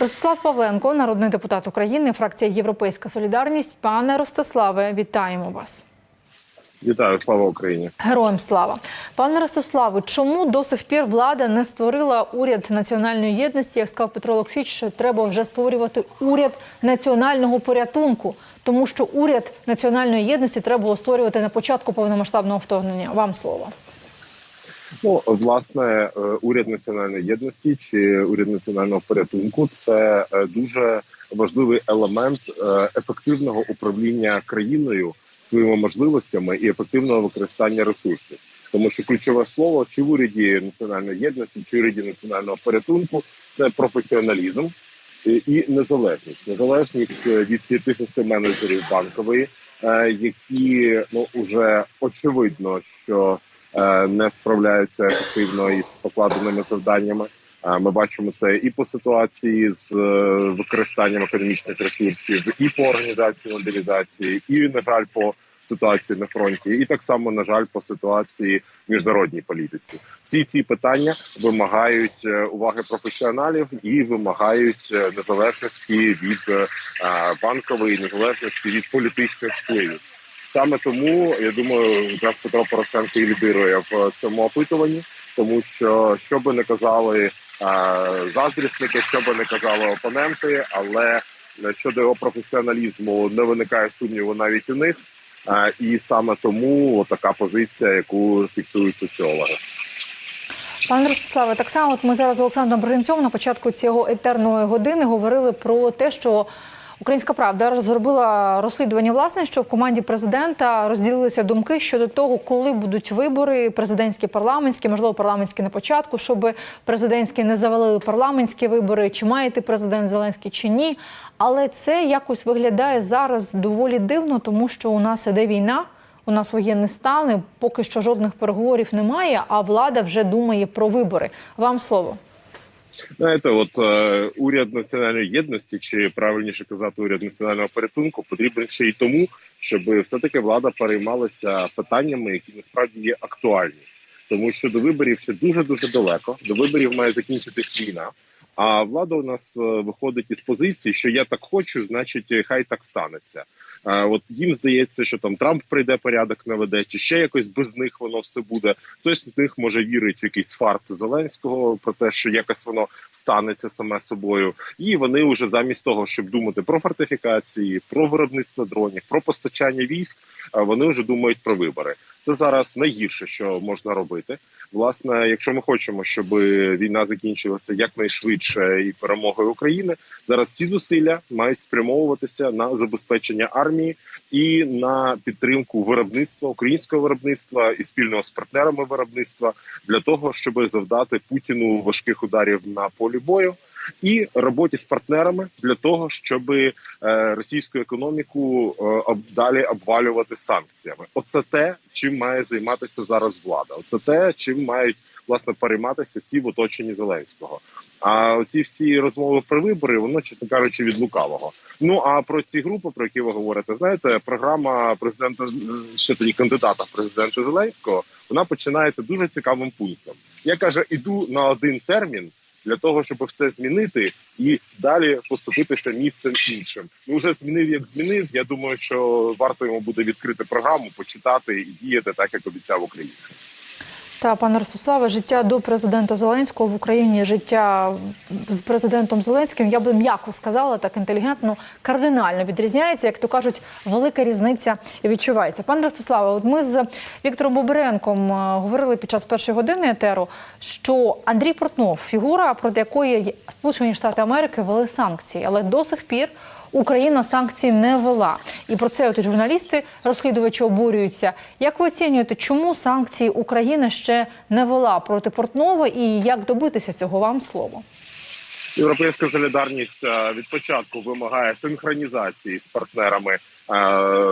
Ростислав Павленко, народний депутат України, фракція Європейська Солідарність. Пане Ростиславе, вітаємо вас. Вітаю, слава Україні. Героям слава, пане Ростиславе, чому до сих пір влада не створила уряд національної єдності? Як сказав Петро Олексійович, що треба вже створювати уряд національного порятунку, тому що уряд національної єдності треба було створювати на початку повномасштабного вторгнення. Вам слово. Ну власне, е, уряд національної єдності чи уряд національного порятунку це е, дуже важливий елемент е, ефективного управління країною своїми можливостями і ефективного використання ресурсів. Тому що ключове слово чи в уряді національної єдності, чи в уряді національного порятунку це професіоналізм і- незалежність, незалежність від тих менеджерів банкової, які ну уже очевидно, що не справляються ефективно із покладеними завданнями. Е, Ми бачимо це і по ситуації з е, використанням економічних ресурсів, і по організації мобілізації, і на жаль, по ситуації на фронті, і так само на жаль, по ситуації в міжнародній політиці. Всі ці питання вимагають е, уваги професіоналів і вимагають е, незалежності від е, банкової незалежності від політичних впливів. Саме тому я думаю, якраз Петро Порошенко і лідирує в цьому опитуванні, тому що що би не казали е, заздрісники, що би не казали опоненти, але щодо його професіоналізму не виникає сумніву навіть у них. Е, і саме тому така позиція, яку фіксують соціологи. Пане Ростиславе, так само от ми зараз з Олександром Бригинцем на початку цього етерної години говорили про те, що Українська правда зробила розслідування власне, що в команді президента розділилися думки щодо того, коли будуть вибори, президентські, парламентські, можливо, парламентські на початку, щоб президентські не завалили парламентські вибори, чи має йти президент Зеленський чи ні. Але це якось виглядає зараз доволі дивно, тому що у нас іде війна. У нас воєнний стан, поки що жодних переговорів немає, а влада вже думає про вибори. Вам слово. Знаєте, от е, уряд національної єдності, чи правильніше казати, уряд національного порятунку, потрібен ще й тому, щоб все таки влада переймалася питаннями, які насправді є актуальні, тому що до виборів ще дуже дуже далеко. До виборів має закінчитись війна. А влада у нас е, виходить із позиції, що я так хочу, значить, е, хай так станеться. Е, От їм здається, що там Трамп прийде порядок наведе, чи ще якось без них воно все буде. Хтось з них може вірить в якийсь фарт Зеленського про те, що якось воно станеться саме собою, і вони вже замість того, щоб думати про фортифікації, про виробництво дронів, про постачання військ, е, вони вже думають про вибори. Це зараз найгірше, що можна робити. Власне, якщо ми хочемо, щоб війна закінчилася якнайшвидше і перемогою України, зараз всі зусилля мають спрямовуватися на забезпечення армії і на підтримку виробництва українського виробництва і спільного з партнерами виробництва для того, щоб завдати Путіну важких ударів на полі бою. І роботі з партнерами для того, щоб е, російську економіку е, далі обвалювати санкціями. Оце те, чим має займатися зараз влада. Оце те, чим мають власне перейматися всі в оточенні Зеленського. А ці всі розмови про вибори, воно чесно кажучи, від лукавого. Ну а про ці групи, про які ви говорите, знаєте, програма президента е, ще тоді кандидата в президенти Зеленського, вона починається дуже цікавим пунктом. Я каже, іду на один термін для того, щоб все змінити і далі поступитися місцем іншим. Ну вже змінив, як змінив. Я думаю, що варто йому буде відкрити програму, почитати і діяти так, як обіцяв українцям. Та пане Ростиславе, життя до президента Зеленського в Україні, життя з президентом Зеленським, я би м'яко сказала, так інтелігентно, кардинально відрізняється, як то кажуть, велика різниця відчувається. Пане Ростиславе, от ми з Віктором Бобренком е, говорили під час першої години етеру, що Андрій Портнов, фігура, проти якої Сполучені Штати Америки вели санкції, але до сих пір. Україна санкції не вела, і про це от журналісти розслідувачі обурюються. Як ви оцінюєте, чому санкції Україна ще не вела проти Портнова, і як добитися цього? Вам слово? Європейська солідарність е, від початку вимагає синхронізації з партнерами е,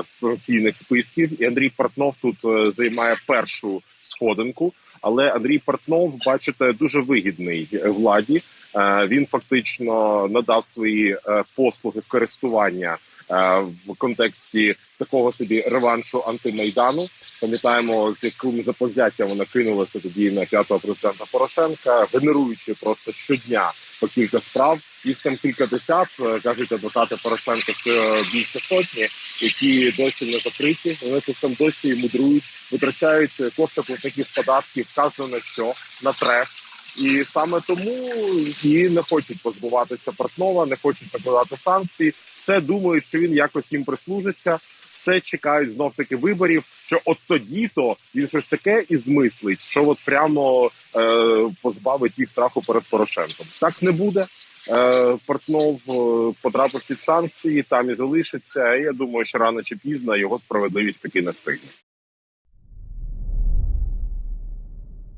санкційних списків. І Андрій Портнов тут е, займає першу сходинку. Але Андрій Портнов, бачите, дуже вигідний владі. Е, Він фактично надав свої е, послуги користування е, в контексті такого собі реваншу антимайдану. Пам'ятаємо, з яким запозяттям вона кинулася тоді на п'ятого президента Порошенка, генеруючи просто щодня по кілька справ. Їх там кілька десят е, кажуть адвокати Порошенка це більше сотні, які досі не закриті. Вони тут там досі мудрують, витрачають кошти платників податків, вказано на що на треш. І саме тому і не хочуть позбуватися Портнова, не хочуть накладати санкції. Все думають, що він якось їм прислужиться. Все чекають знов таки виборів. Що от тоді то він щось таке і змислить, що от прямо е, позбавить їх страху перед Порошенком. Так не буде. Е, Портнов е, потрапив під санкції, там і залишиться. Я думаю, що рано чи пізно його справедливість таки настигне.